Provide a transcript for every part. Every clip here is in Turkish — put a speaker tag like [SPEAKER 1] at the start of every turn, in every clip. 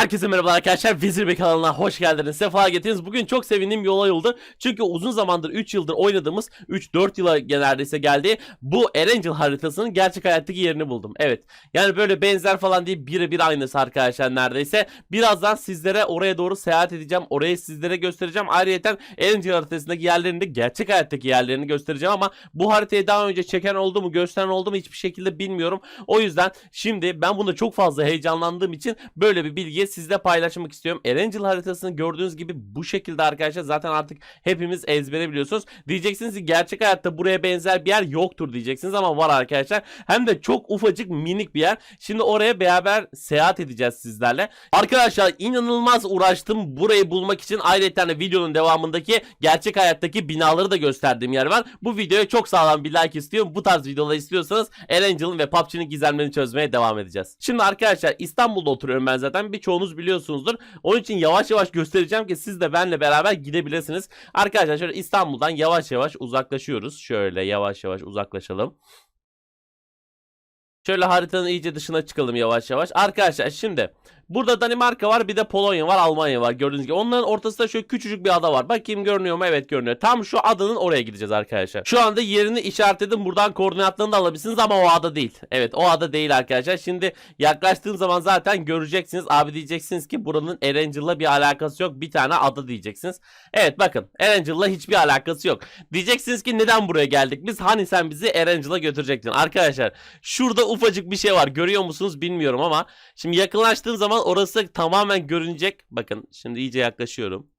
[SPEAKER 1] Herkese merhaba arkadaşlar. Vezir Bey kanalına hoş geldiniz. Sefa getirdiniz. Bugün çok sevindiğim bir olay oldu. Çünkü uzun zamandır 3 yıldır oynadığımız 3-4 yıla neredeyse geldi. Bu Erangel haritasının gerçek hayattaki yerini buldum. Evet. Yani böyle benzer falan değil birebir aynısı arkadaşlar neredeyse. Birazdan sizlere oraya doğru seyahat edeceğim. Orayı sizlere göstereceğim. Ayrıca Erangel haritasındaki yerlerini de gerçek hayattaki yerlerini göstereceğim ama bu haritayı daha önce çeken oldu mu gösteren oldu mu hiçbir şekilde bilmiyorum. O yüzden şimdi ben bunda çok fazla heyecanlandığım için böyle bir bilgiyi sizle paylaşmak istiyorum. Erangel haritasını gördüğünüz gibi bu şekilde arkadaşlar zaten artık hepimiz ezbere biliyorsunuz. Diyeceksiniz ki gerçek hayatta buraya benzer bir yer yoktur diyeceksiniz ama var arkadaşlar. Hem de çok ufacık minik bir yer. Şimdi oraya beraber seyahat edeceğiz sizlerle. Arkadaşlar inanılmaz uğraştım burayı bulmak için. Ayrıca de videonun devamındaki gerçek hayattaki binaları da gösterdiğim yer var. Bu videoya çok sağlam bir like istiyorum. Bu tarz videolar istiyorsanız Erangel'ın ve PUBG'nin gizemlerini çözmeye devam edeceğiz. Şimdi arkadaşlar İstanbul'da oturuyorum ben zaten. Birçoğunuz biliyorsunuzdur. Onun için yavaş yavaş göstereceğim ki siz de benimle beraber gidebilirsiniz. Arkadaşlar şöyle İstanbul'dan yavaş yavaş uzaklaşıyoruz. Şöyle yavaş yavaş uzaklaşalım. Şöyle haritanın iyice dışına çıkalım yavaş yavaş. Arkadaşlar şimdi burada Danimarka var bir de Polonya var Almanya var gördüğünüz gibi. Onların ortasında şöyle küçücük bir ada var. Bakayım görünüyor mu? Evet görünüyor. Tam şu adanın oraya gideceğiz arkadaşlar. Şu anda yerini işaretledim. Buradan koordinatlarını da alabilirsiniz ama o ada değil. Evet o ada değil arkadaşlar. Şimdi yaklaştığım zaman zaten göreceksiniz. Abi diyeceksiniz ki buranın Erangel'la bir alakası yok. Bir tane ada diyeceksiniz. Evet bakın Erangel'la hiçbir alakası yok. Diyeceksiniz ki neden buraya geldik? Biz hani sen bizi Erangel'a götürecektin. Arkadaşlar şurada ufacık bir şey var. Görüyor musunuz bilmiyorum ama şimdi yakınlaştığım zaman orası tamamen görünecek. Bakın şimdi iyice yaklaşıyorum.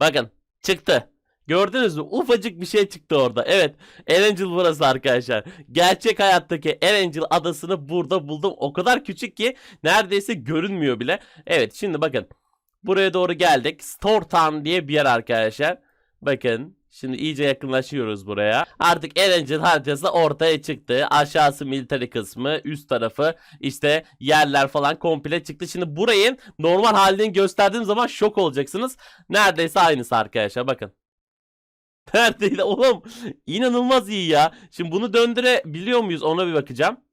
[SPEAKER 1] Bakın çıktı. Gördünüz mü? Ufacık bir şey çıktı orada. Evet. Erangel burası arkadaşlar. Gerçek hayattaki Erangel adasını burada buldum. O kadar küçük ki neredeyse görünmüyor bile. Evet şimdi bakın. Buraya doğru geldik. Store Town diye bir yer arkadaşlar. Bakın. Şimdi iyice yakınlaşıyoruz buraya. Artık Erangel haritası ortaya çıktı. Aşağısı military kısmı, üst tarafı işte yerler falan komple çıktı. Şimdi burayı normal halini gösterdiğim zaman şok olacaksınız. Neredeyse aynısı arkadaşlar bakın. Neredeydi oğlum? İnanılmaz iyi ya. Şimdi bunu döndürebiliyor muyuz ona bir bakacağım.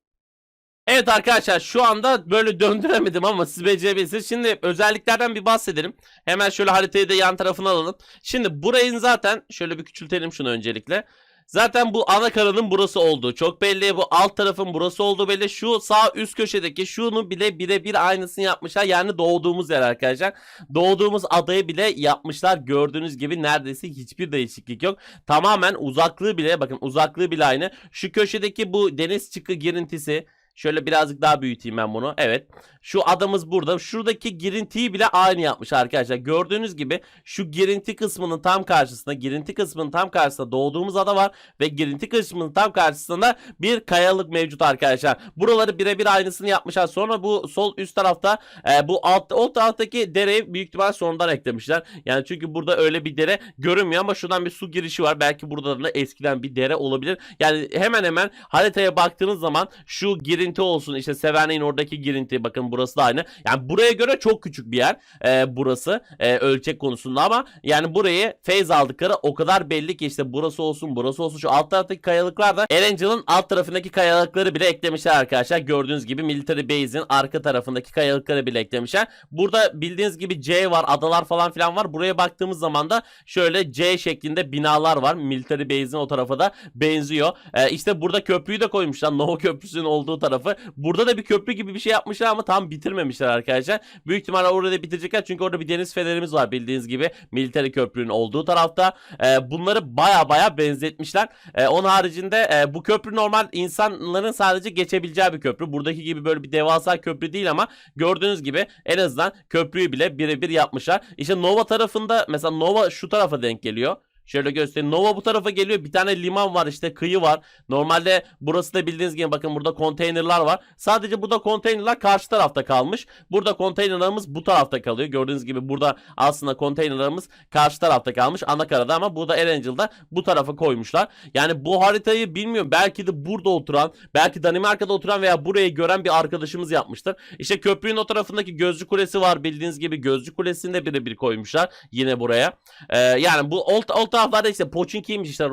[SPEAKER 1] Evet arkadaşlar şu anda böyle döndüremedim ama siz becerebilirsiniz. Şimdi özelliklerden bir bahsedelim. Hemen şöyle haritayı da yan tarafına alalım. Şimdi burayın zaten şöyle bir küçültelim şunu öncelikle. Zaten bu ana karanın burası olduğu çok belli. Bu alt tarafın burası olduğu belli. Şu sağ üst köşedeki şunu bile birebir aynısını yapmışlar. Yani doğduğumuz yer arkadaşlar. Doğduğumuz adayı bile yapmışlar. Gördüğünüz gibi neredeyse hiçbir değişiklik yok. Tamamen uzaklığı bile bakın uzaklığı bile aynı. Şu köşedeki bu deniz çıkı girintisi Şöyle birazcık daha büyüteyim ben bunu. Evet. Şu adamız burada. Şuradaki girintiyi bile aynı yapmış arkadaşlar. Gördüğünüz gibi şu girinti kısmının tam karşısında, girinti kısmının tam karşısında doğduğumuz ada var ve girinti kısmının tam karşısında bir kayalık mevcut arkadaşlar. Buraları birebir aynısını yapmışlar. Sonra bu sol üst tarafta e, bu alt o taraftaki dereyi büyük ihtimal sonradan eklemişler. Yani çünkü burada öyle bir dere görünmüyor ama şuradan bir su girişi var. Belki burada da eskiden bir dere olabilir. Yani hemen hemen haritaya baktığınız zaman şu girinti girinti olsun işte Severnay'ın oradaki girinti bakın burası da aynı. Yani buraya göre çok küçük bir yer e, burası e, ölçek konusunda ama yani burayı feyz aldıkları o kadar belli ki işte burası olsun burası olsun şu alt taraftaki kayalıklar da Erangel'ın alt tarafındaki kayalıkları bile eklemişler arkadaşlar. Gördüğünüz gibi Military Base'in arka tarafındaki kayalıkları bile eklemişler. Burada bildiğiniz gibi C var adalar falan filan var. Buraya baktığımız zaman da şöyle C şeklinde binalar var. Military Base'in o tarafa da benziyor. E, işte burada köprüyü de koymuşlar. Nova Köprüsü'nün olduğu tarafı. Burada da bir köprü gibi bir şey yapmışlar ama tam bitirmemişler arkadaşlar. Büyük ihtimalle orada bitirecekler çünkü orada bir deniz fenerimiz var bildiğiniz gibi. Military köprünün olduğu tarafta. E, bunları baya baya benzetmişler. E, onun haricinde e, bu köprü normal insanların sadece geçebileceği bir köprü. Buradaki gibi böyle bir devasa köprü değil ama gördüğünüz gibi en azından köprüyü bile birebir yapmışlar. İşte Nova tarafında mesela Nova şu tarafa denk geliyor. Şöyle göstereyim. Nova bu tarafa geliyor. Bir tane liman var işte kıyı var. Normalde burası da bildiğiniz gibi bakın burada konteynerlar var. Sadece burada konteynerlar karşı tarafta kalmış. Burada konteynerlarımız bu tarafta kalıyor. Gördüğünüz gibi burada aslında konteynerlarımız karşı tarafta kalmış. Anakarada ama burada Erangel'da bu tarafa koymuşlar. Yani bu haritayı bilmiyorum. Belki de burada oturan, belki Danimarka'da oturan veya burayı gören bir arkadaşımız yapmıştır. İşte köprünün o tarafındaki gözcü kulesi var. Bildiğiniz gibi gözcü kulesini de birebir koymuşlar. Yine buraya. Ee, yani bu old, old taraflarda işte Pochinki'ymiş işte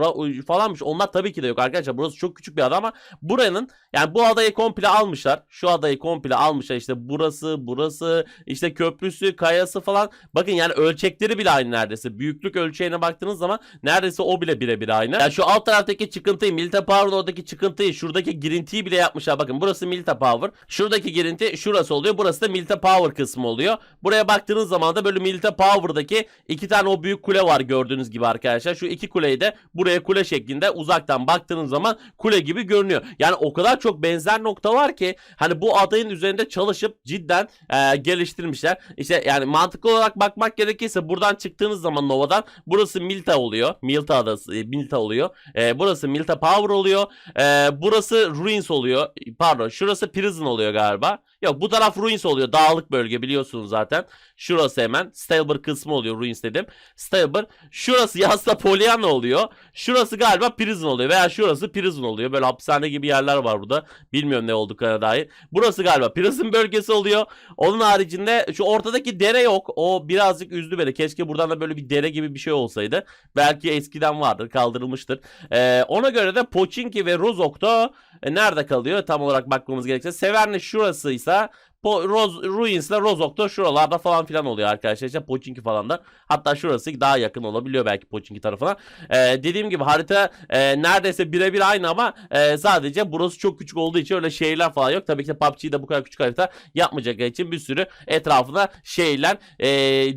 [SPEAKER 1] falanmış onlar tabii ki de yok arkadaşlar. Burası çok küçük bir ada ama buranın yani bu adayı komple almışlar. Şu adayı komple almışlar işte burası burası işte köprüsü kayası falan. Bakın yani ölçekleri bile aynı neredeyse. Büyüklük ölçeğine baktığınız zaman neredeyse o bile birebir aynı. Yani şu alt taraftaki çıkıntıyı Milita Power'ın oradaki çıkıntıyı şuradaki girintiyi bile yapmışlar. Bakın burası Milita Power. Şuradaki girinti şurası oluyor. Burası da Milita Power kısmı oluyor. Buraya baktığınız zaman da böyle Milita Power'daki iki tane o büyük kule var gördüğünüz gibi arkadaşlar. Şu iki kuleyi de buraya kule şeklinde uzaktan baktığınız zaman kule gibi görünüyor. Yani o kadar çok benzer nokta var ki hani bu adayın üzerinde çalışıp cidden e, geliştirmişler. İşte yani mantıklı olarak bakmak gerekirse buradan çıktığınız zaman Nova'dan burası Milta oluyor. Milta adası e, Milta oluyor. E, burası Milta Power oluyor. E, burası Ruins oluyor. Pardon şurası Prison oluyor galiba. Yok bu taraf Ruins oluyor. Dağlık bölge biliyorsunuz zaten. Şurası hemen Stalber kısmı oluyor Ruins dedim. Stalber. Şurası Yasla Pollyanna oluyor. Şurası galiba Prison oluyor veya şurası Prison oluyor. Böyle hapishane gibi yerler var burada. Bilmiyorum ne olduklarına dair. Burası galiba Prison bölgesi oluyor. Onun haricinde şu ortadaki dere yok. O birazcık üzdü beni. Keşke buradan da böyle bir dere gibi bir şey olsaydı. Belki eskiden vardır kaldırılmıştır. Ee, ona göre de Pochinki ve Rozok da e, nerede kalıyor? Tam olarak bakmamız gerekirse. Severne şurasıysa Po Roz Ruins ile Rozok da şuralarda falan filan oluyor arkadaşlar. İşte Pochinki falan da. Hatta şurası daha yakın olabiliyor belki Pochinki tarafına. Ee, dediğim gibi harita e, neredeyse birebir aynı ama e, sadece burası çok küçük olduğu için öyle şehirler falan yok. Tabii ki de PUBG'yi bu kadar küçük harita yapmayacak için bir sürü etrafına şehirler e,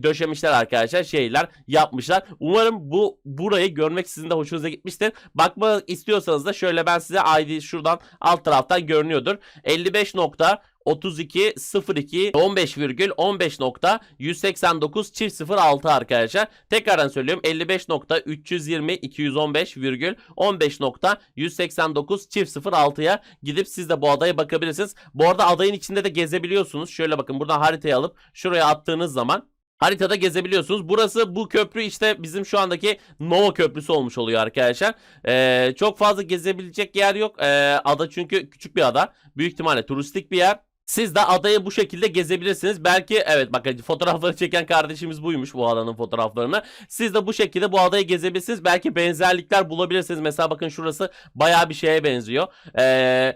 [SPEAKER 1] döşemişler arkadaşlar. Şehirler yapmışlar. Umarım bu burayı görmek sizin de hoşunuza gitmiştir. Bakmak istiyorsanız da şöyle ben size ID şuradan alt taraftan görünüyordur. 55 nokta 32 02 15 virgül 15 nokta 189 çift 06 arkadaşlar. Tekrardan söylüyorum 55 nokta 320 215 virgül 15 nokta 189 çift 06'ya gidip siz de bu adaya bakabilirsiniz. Bu arada adayın içinde de gezebiliyorsunuz. Şöyle bakın buradan haritayı alıp şuraya attığınız zaman haritada gezebiliyorsunuz. Burası bu köprü işte bizim şu andaki Nova Köprüsü olmuş oluyor arkadaşlar. Ee, çok fazla gezebilecek yer yok. Ee, ada çünkü küçük bir ada. Büyük ihtimalle turistik bir yer. Siz de adayı bu şekilde gezebilirsiniz. Belki evet bakın fotoğrafları çeken kardeşimiz buymuş bu adanın fotoğraflarını. Siz de bu şekilde bu adayı gezebilirsiniz. Belki benzerlikler bulabilirsiniz. Mesela bakın şurası baya bir şeye benziyor. Ee,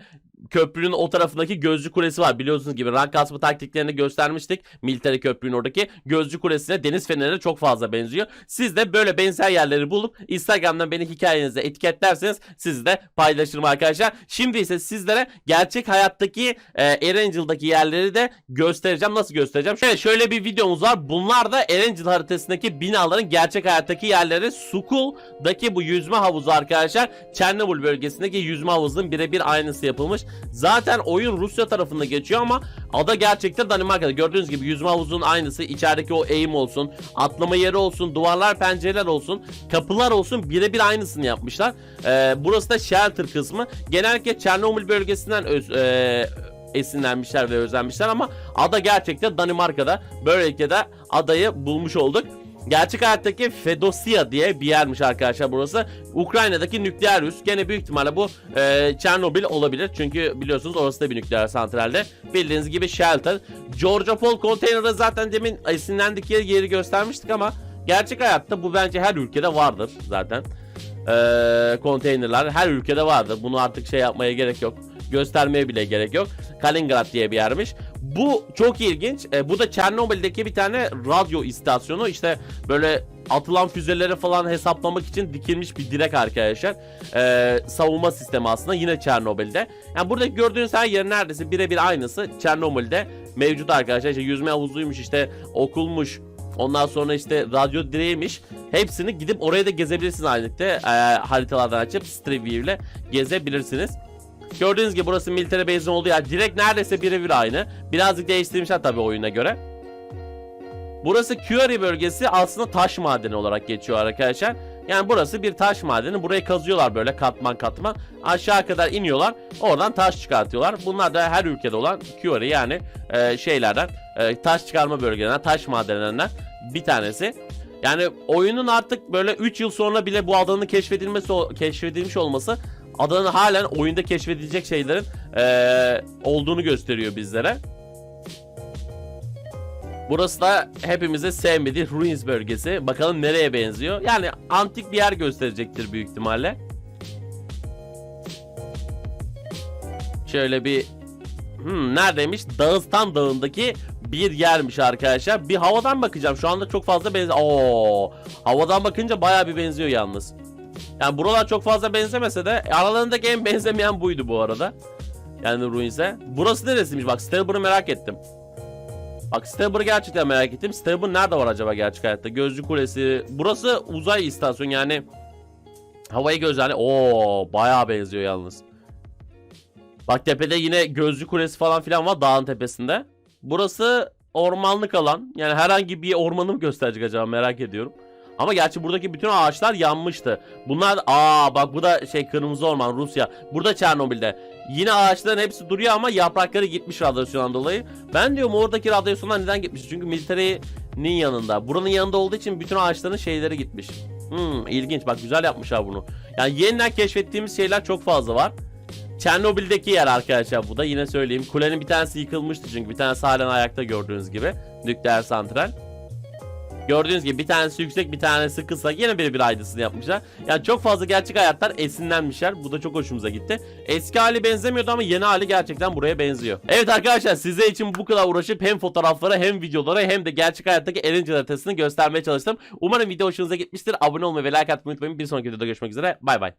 [SPEAKER 1] köprünün o tarafındaki gözcü kulesi var. Biliyorsunuz gibi rank kasma taktiklerini göstermiştik. Military köprünün oradaki gözcü kulesine deniz fenerine çok fazla benziyor. Siz de böyle benzer yerleri bulup Instagram'dan beni hikayenize etiketlerseniz siz de paylaşırım arkadaşlar. Şimdi ise sizlere gerçek hayattaki e, Erangel'daki yerleri de göstereceğim. Nasıl göstereceğim? Şöyle şöyle bir videomuz var. Bunlar da Erangel haritasındaki binaların gerçek hayattaki yerleri. Sukul'daki bu yüzme havuzu arkadaşlar. Chernobyl bölgesindeki yüzme havuzunun birebir aynısı yapılmış. Zaten oyun Rusya tarafında geçiyor ama ada gerçekten Danimarka'da. Gördüğünüz gibi yüzme havuzunun aynısı. İçerideki o eğim olsun, atlama yeri olsun, duvarlar, pencereler olsun, kapılar olsun birebir aynısını yapmışlar. Ee, burası da shelter kısmı. Genellikle Chernobyl bölgesinden öz, e, esinlenmişler ve özenmişler ama ada gerçekten Danimarka'da. Böylelikle de adayı bulmuş olduk. Gerçek hayattaki Fedosya diye bir yermiş arkadaşlar burası. Ukrayna'daki nükleer üs. Gene büyük ihtimalle bu e, Çernobil olabilir. Çünkü biliyorsunuz orası da bir nükleer santralde. Bildiğiniz gibi Shelter. Georgia Fall Container'da zaten demin esinlendik yeri, yeri göstermiştik ama gerçek hayatta bu bence her ülkede vardır zaten. E, konteynerler her ülkede vardır. Bunu artık şey yapmaya gerek yok. Göstermeye bile gerek yok. Kaliningrad diye bir yermiş. Bu çok ilginç. E, bu da Çernobil'deki bir tane radyo istasyonu. İşte böyle atılan füzeleri falan hesaplamak için dikilmiş bir direk arkadaşlar. E, savunma sistemi aslında yine Çernobil'de. Yani buradaki gördüğünüz her yer neredeyse birebir aynısı Çernobil'de mevcut arkadaşlar. İşte yüzme havuzuymuş işte okulmuş. Ondan sonra işte radyo direğiymiş. Hepsini gidip oraya da gezebilirsiniz aynılıkta. E, haritalardan açıp Street View ile gezebilirsiniz. Gördüğünüz gibi burası military base'in olduğu yer. Direkt neredeyse birebir aynı. Birazcık değiştirmişler tabii oyuna göre. Burası Quarry bölgesi aslında taş madeni olarak geçiyor arkadaşlar. Yani burası bir taş madeni. Burayı kazıyorlar böyle katman katman. Aşağı kadar iniyorlar. Oradan taş çıkartıyorlar. Bunlar da her ülkede olan Quarry yani e, şeylerden e, taş çıkarma bölgelerinden, taş madenlerinden bir tanesi. Yani oyunun artık böyle 3 yıl sonra bile bu adanın keşfedilmesi keşfedilmiş olması adanın halen oyunda keşfedilecek şeylerin eee, olduğunu gösteriyor bizlere. Burası da hepimizin sevmediği Ruins bölgesi. Bakalım nereye benziyor. Yani antik bir yer gösterecektir büyük ihtimalle. Şöyle bir hmm, neredeymiş? Dağıstan Dağı'ndaki bir yermiş arkadaşlar. Bir havadan bakacağım. Şu anda çok fazla benziyor. Oo, havadan bakınca bayağı bir benziyor yalnız. Yani buralar çok fazla benzemese de aralarındaki en benzemeyen buydu bu arada. Yani Ruins'e. Burası neresiymiş? Bak Stelber'ı merak ettim. Bak Stelber'ı gerçekten merak ettim. Stelber nerede var acaba gerçek hayatta? Gözcü Kulesi. Burası uzay istasyonu yani. Havayı gözlerle. Oo bayağı benziyor yalnız. Bak tepede yine Gözcü Kulesi falan filan var dağın tepesinde. Burası ormanlık alan. Yani herhangi bir ormanı mı gösterecek acaba merak ediyorum. Ama gerçi buradaki bütün ağaçlar yanmıştı. Bunlar aa bak bu da şey kırmızı orman Rusya. Burada Çernobil'de. Yine ağaçların hepsi duruyor ama yaprakları gitmiş radyasyondan dolayı. Ben diyorum oradaki radyasyonlar neden gitmiş? Çünkü military'nin yanında. Buranın yanında olduğu için bütün ağaçların şeyleri gitmiş. Hmm, ilginç bak güzel yapmışlar bunu. Yani yeniden keşfettiğimiz şeyler çok fazla var. Çernobil'deki yer arkadaşlar bu da yine söyleyeyim. Kulenin bir tanesi yıkılmıştı çünkü bir tanesi halen ayakta gördüğünüz gibi. Nükleer santral. Gördüğünüz gibi bir tanesi yüksek bir tanesi kısa yine bir bir aydısını yapmışlar. Yani çok fazla gerçek hayatlar esinlenmişler. Bu da çok hoşumuza gitti. Eski hali benzemiyordu ama yeni hali gerçekten buraya benziyor. Evet arkadaşlar size için bu kadar uğraşıp hem fotoğrafları hem videoları hem de gerçek hayattaki Erencil haritasını göstermeye çalıştım. Umarım video hoşunuza gitmiştir. Abone olmayı ve like atmayı unutmayın. Bir sonraki videoda görüşmek üzere. Bay bay.